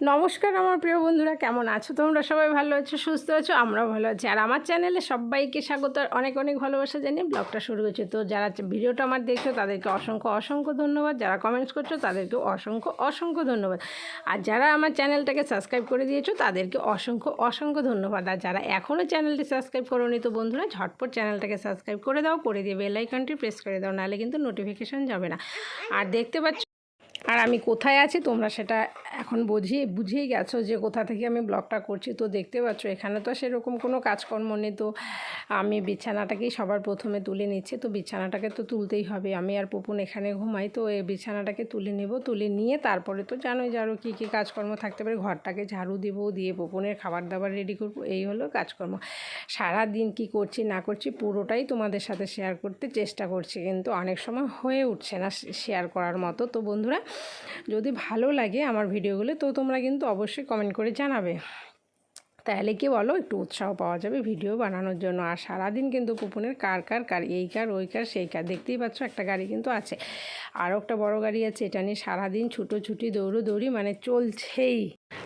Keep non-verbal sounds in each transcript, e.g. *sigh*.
নমস্কার আমার প্রিয় বন্ধুরা, কেমন আছো? তোমরা সবাই ভালো আছো, সুস্থ আছো? আমরাও ভালো আছি। আর আমার চ্যানেলে সবাইকে স্বাগত আর অনেক অনেক ভালোবাসা জানিয়ে ব্লগটা শুরু করছে। তো যারা ভিডিওটা আমার দেখছ, তাদেরকে অসংখ্য অসংখ্য ধন্যবাদ। যারা কমেন্টস করছ তাদেরকে অসংখ্য অসংখ্য ধন্যবাদ। আর যারা আমার চ্যানেলটাকে সাবস্ক্রাইব করে দিয়েছ, তাদেরকে অসংখ্য অসংখ্য ধন্যবাদ। আর যারা এখনও চ্যানেলটি সাবস্ক্রাইব করোনি, তো বন্ধুরা, ঝটপট চ্যানেলটাকে সাবস্ক্রাইব করে দাও, করে দিয়ে বেল আইকনটি প্রেস করে দাও, নাহলে কিন্তু নোটিফিকেশান যাবে না। আর দেখতে পাচ্ছ আর আমি কোথায় আছি তোমরা সেটা এখন বুঝিয়ে বুঝেই গেছো যে কোথা থেকে আমি ব্লগটা করছি। তো দেখতে পাচ্ছ, এখানে তো সেরকম কোনো কাজকর্ম নেই। তো আমি বিছানাটাকেই সবার প্রথমে তুলে নিচ্ছি। তো বিছানাটাকে তো তুলতেই হবে। আমি আর পুপুন এখানে ঘুমাই, তো এই বিছানাটাকে তুলে নেব। তুলে নিয়ে তারপরে তো জানোই যে আরও কী কী কাজকর্ম থাকতে পারে। ঘরটাকে ঝাড়ু দেবো, দিয়ে পুপুনের খাবার দাবার রেডি করব। এই হলো কাজকর্ম। সারা দিন কি করছি, না করছি, পুরোটাই তোমাদের সাথে শেয়ার করতে চেষ্টা করছি। কিন্তু অনেক সময় হয়ে উঠছে না শেয়ার করার মতো। তো বন্ধুরা যদি ভালো লাগে আমার ভিডিওগুলো, তো তোমরা কিন্তু অবশ্যই কমেন্ট করে জানাবে। তাহলে কি বলো, একটু উৎসাহ পাওয়া যাবে ভিডিও বানানোর জন্য। আর সারাদিন কিন্তু পুপুনের কার কার কার, এই কার, ওই কার, সেই কার, দেখতেই পাচ্ছ একটা গাড়ি কিন্তু আছে। আরও একটা বড় গাড়ি আছে, এটা নিয়ে সারাদিন ছুটোছুটি দৌড়ো দৌড়ি মানে চলছেই।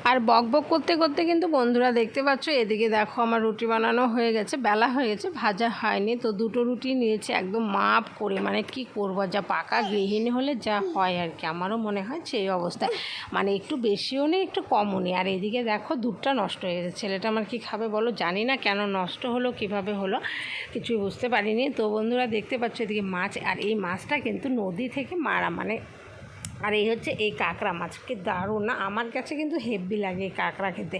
আর বক বক করতে করতে কিন্তু বন্ধুরা দেখতে পাচ্ছ, এদিকে দেখো আমার রুটি বানানো হয়ে গেছে, বেলা হয়ে গেছে, ভাজা হয়নি, তো দুটো রুটি নিয়েছে, একদম মাপ করে মানে কি করব, যা পাকা গৃহিণী হলে যা হয় আর কি, আমারও মনে হয় সেই অবস্থায় মানে একটু বেশিও নেই, একটু কমও নেই, আর এদিকে দেখো দুধটা নষ্ট হয়ে গেছে, ছেলেটা আমার কি খাবে বলো, জানি না কেন নষ্ট হলো, কীভাবে হলো, কিছুই বুঝতে পারিনি, তো বন্ধুরা দেখতে পাচ্ছ এদিকে মাছ, আর এই মাছটা কিন্তু নদী থেকে মারা মানে আর এই হচ্ছে এই কাঁকড়া মাছ কি দারুণ না? আমার কাছে কিন্তু হেভি লাগে এই কাঁকড়া খেতে।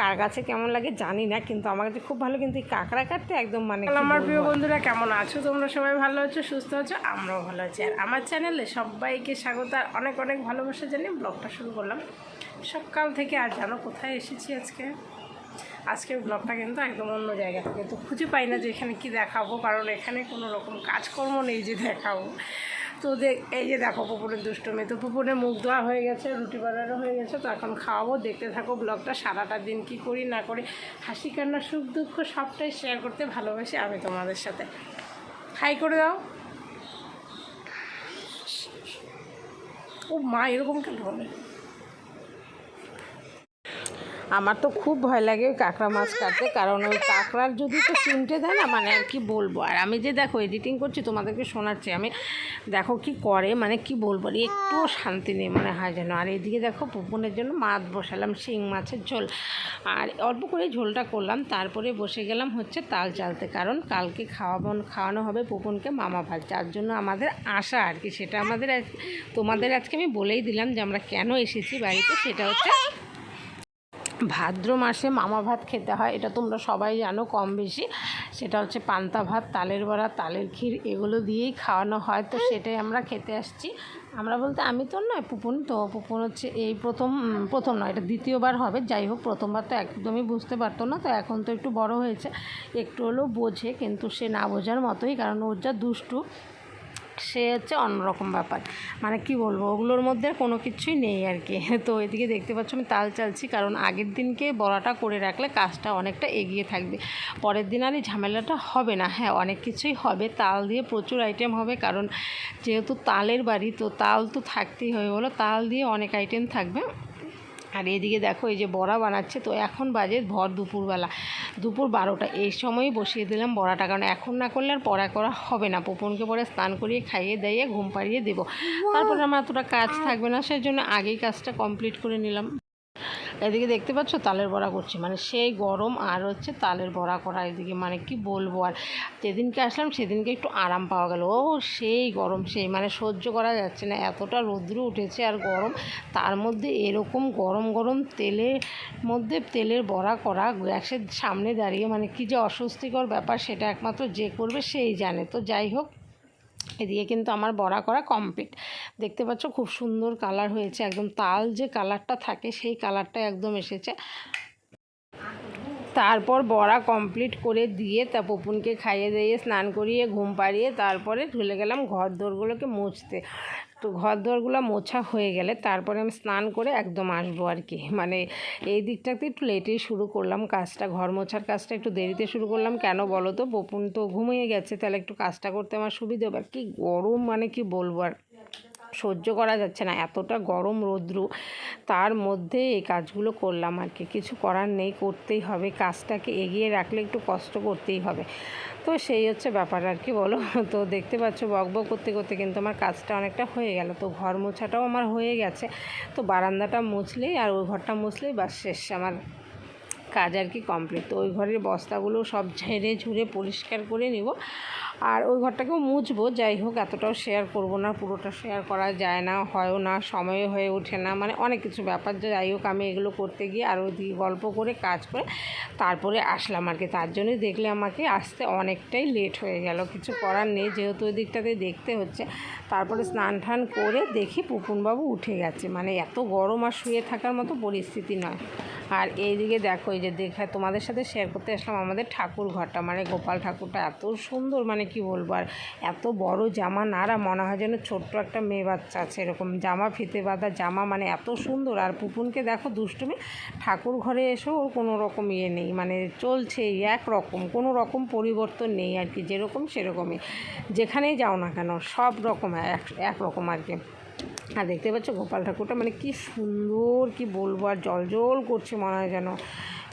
কার কাছে কেমন লাগে জানি না কিন্তু আমার কাছে খুব ভালো কিন্তু এই কাঁকড়া কাটতে একদম মানে আমার প্রিয় বন্ধুরা কেমন আছো? তোমরা সবাই ভালো আছো সুস্থ আছো? আমরাও ভালো আছি। আর আমার চ্যানেলে সবাইকে স্বাগত। আর অনেক অনেক ভালোবাসা জানিয়ে ব্লগটা শুরু করলাম। সকাল থেকে আর জানো কোথায় এসেছি আজকে? আজকের ব্লগটা কিন্তু একদম অন্য জায়গা থেকে। তো খুঁজে পাই না যে এখানে কী দেখাবো কারণ এখানে কোনো রকম কাজকর্ম নেই যে দেখাবো। তো দেখ এই যে দেখো পুপুরের দুষ্টমি। তো পুপুরের মুখ ধোয়া হয়ে গেছে, রুটি বানানো হয়ে গেছে, তো এখন খাওয়াবো। দেখতে থাকো ব্লগটা, সারাটা দিন কি করি, না করি। হাসি, কান্না, সুখ, দুঃখ সবটাই শেয়ার করতে ভালোবাসি আমি তোমাদের সাথে। হাই করে দাও। ও মা, এরকম কেন হবে আমার তো খুব ভয় লাগে ওই কাঁকড়া মাছ কাটতে, কারণ ওই কাঁকড়ার যদি তো চিমটে দেয় না মানে আর কি বলব? আর আমি যে দেখো এডিটিং করছি, তোমাদেরকে শোনাচ্ছি, আমি দেখো কি করে মানে কি বলব, আর একটুও শান্তি নেই মনে হয় যেন। আর এদিকে দেখো পুপনের জন্য মাছ বসালাম, শিং মাছের ঝোল। আর অল্প করে ঝোলটা করলাম, তারপরে বসে গেলাম হচ্ছে তাল চালতে, কারণ কালকে খাওয়াবো, খাওয়ানো হবে পুপুনকে মামা ভাত যার জন্য আমাদের আশা আর কি, সেটা আমাদের তোমাদের আজকে আমি বলেই দিলাম যে আমরা কেন এসেছি বাড়িতে, সেটা হচ্ছে ভাদ্র মাসে মামা ভাত খেতে হয়, এটা তোমরা সবাই জানো কম বেশি। সেটা হচ্ছে পান্তা ভাত, তালের বড়া, তালের ক্ষীর, এগুলো দিয়েই খাওয়ানো হয়। তো সেটাই আমরা খেতে আসছি। আমরা বলতে আমি তো নয় পুপুন তো পুপুন হচ্ছে এই প্রথম প্রথম নয়, এটা দ্বিতীয়বার হবে। যাই হোক, প্রথমবার তো একদমই বুঝতে পারতো না, তো এখন তো একটু বড় হয়েছে। একটু হলেও বোঝে, কিন্তু সে না বোঝার মতোই, কারণ ওর যা দুষ্টু সে হচ্ছে অন্যরকম ব্যাপার। মানে কি বলব, ওগুলোর মধ্যে কোনো কিছুই নেই আর কি। *laughs* তো এদিকে দেখতে পাচ্ছ আমি তাল চালছি, কারণ আগের দিনকে বড়াটা করে রাখলে কাজটা অনেকটা এগিয়ে থাকবে। পরের দিন আর এই ঝামেলাটা হবে না। হ্যাঁ অনেক কিছুই হবে। তাল দিয়ে প্রচুর আইটেম হবে, কারণ যেহেতু তালের বাড়ি, তো তাল তো থাকতেই হবে বলো। তাল দিয়ে অনেক আইটেম থাকবে। আর এদিকে দেখো এই যে বড়া বানাচ্ছে তো এখন বাজে ভর দুপুরবেলা। দুপুর বারোটা এই সময়ই বসিয়ে দিলাম বড়াটা কারণ এখন না করলে আর পড়া করা হবে না। পোপনকে পরে স্নান করিয়ে খাইয়ে দাইয়ে ঘুম পাড়িয়ে দেবো। তারপরে আমার এতটা কাজ থাকবে না সেই জন্য আগেই কাজটা কমপ্লিট করে নিলাম। এদিকে দেখতে পাচ্ছ, তালের বড়া করছি। মানে সেই গরম আর হচ্ছে তালের বড়া করা এদিকে মানে কি বলব আর। যেদিনকে আসলাম, সেদিনকে একটু আরাম পাওয়া গেল। ও সেই গরম, সেই মানে সহ্য করা যাচ্ছে না। এতটা রৌদ্র উঠেছে আর গরম। তার মধ্যে এরকম গরম গরম তেলের মধ্যে তেলের বড়া করা, গ্যাসের সামনে দাঁড়িয়ে মানে কি যে অস্বস্তিকর ব্যাপার, সেটা একমাত্র যে করবে সেই জানে। তো যাই হোক এদিকে কিন্তু আমার বড়া করা কমপ্লিট দেখতে পাচ্ছ খুব সুন্দর কালার হয়েছে, একদম তাল যে কালারটা থাকে সেই কালারটা একদম এসেছে। তারপর বড়া কমপ্লিট করে দিয়ে তা পপুনকে খাইয়ে দিয়ে স্নান করিয়ে ঘুম পাড়িয়ে তারপরে চলে গেলাম ঘর দোরগুলোকে মুছতে। তো ঘর দোরগুলো মোছা হয়ে গেলে তারপরে আমি স্নান করে একদম আসব আর কি। মানে এই দিকটাতে একটু লেটেই শুরু করলাম কাজটা, ঘর মোছার কাজটা একটু দেরিতে শুরু করলাম। কেন বলো তো? পপুন তো ঘুমিয়ে গেছে, তাহলে একটু কাজটা করতে আমার সুবিধা হবে। কি গরম মানে কি বলব আর সহ্য করা যাচ্ছে না, এতটা গরম রৌদ্র। তার মধ্যে এই কাজগুলো করলাম আর কি, কিছু করার নেই, করতেই হবে, কাজটাকে এগিয়ে রাখলে একটু কষ্ট করতেই হবে। তো সেই হচ্ছে ব্যাপার আর কি, বলো? তো দেখতে পাচ্ছ বক বক করতে করতে কিন্তু আমার কাজটা অনেকটা হয়ে গেল। তো ঘর মোছাটাও আমার হয়ে গেছে। তো বারান্দাটা মুছলেই আর ওই ঘরটা মুছলেই বাস শেষ, আমার কাজ আর কি কমপ্লিট তো ওই ঘরের বস্তাগুলো সব ঝেড়ে ঝুড়ে পরিষ্কার করে নিব। আর ওই ঘরটাকেও মুছবো, যাই হোক, এতটাও শেয়ার করব না, পুরোটা শেয়ার করা যায় না, হয়ও না সময় হয়ে ওঠে না মানে অনেক কিছু ব্যাপার। যাই হোক, আমি এগুলো করতে গিয়ে আর ওই দিকে গল্প করে, কাজ করে তারপরে আসলাম আর কি। তার জন্যই দেখলে আমাকে আসতে অনেকটাই লেট হয়ে গেল। কিছু করার নেই, যেহেতু ওই দিকটাতে দেখতে হচ্ছে। তারপরে স্নান টান করে দেখি পুপুনবাবু উঠে গেছে। মানে এত গরম আর শুয়ে থাকার মতো পরিস্থিতি নয়। আর এইদিকে দেখো, এই যে দেখা, তোমাদের সাথে শেয়ার করতে আসলাম আমাদের ঠাকুর ঘরটা। মানে গোপাল ঠাকুরটা এত সুন্দর মানে কি বলব আর, এত বড় জামা নাড়া মনে হয় যেন ছোট্ট একটা মেয়ে বাচ্চা আছে এরকম। জামা ফিতে বাঁধা জামা মানে এত সুন্দর। আর পুপুনকে দেখো, দুষ্টুমি, ঠাকুর ঘরে এসেও ওর কোনো রকম ইয়ে নেই মানে চলছে এক রকম, কোনো রকম পরিবর্তন নেই আর কি, যেরকম সেরকমই। যেখানেই যাও না কেন, সব রকম এক রকম আর কি। আর দেখতে পাচ্ছ গোপাল ঠাকুরটা মানে কি সুন্দর, কি বলব আর জল জল করছে মনে হয় যেন।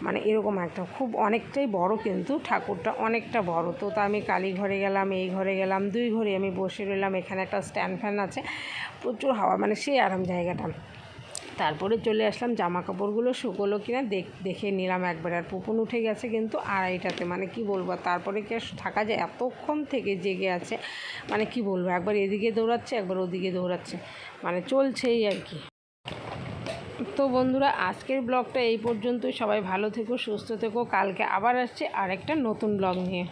মানে এরকম একটা, খুব অনেকটাই বড় কিন্তু ঠাকুরটা, অনেকটা বড়। তো তা আমি কালী ঘরে গেলাম, এই ঘরে গেলাম, দুই ঘরে আমি বসে রইলাম, এখানে একটা স্ট্যান্ড ফ্যান আছে, প্রচুর হাওয়া মানে সেই আরাম জায়গাটা। তারপরে চলে আসলাম জামা কাপড়গুলো শুকোলো কিনা দেখ নিলাম একবার। আর পুপুন উঠে গেছে কিন্তু আড়াইটাতে। মানে কি বলব তারপরে কি থাকা যায়? এতক্ষণ থেকে জেগে আছে। মানে কি বলব, একবার এদিকে দৌড়াচ্ছে, একবার ওদিকে দৌড়াচ্ছে। মানে চলছেই আর কি। তো বন্ধুরা, আজকের ব্লগটা এই পর্যন্তই। সবাই ভালো থেকো, সুস্থ থেকো। কালকে আবার আসছে আরেকটা নতুন ব্লগ নিয়ে।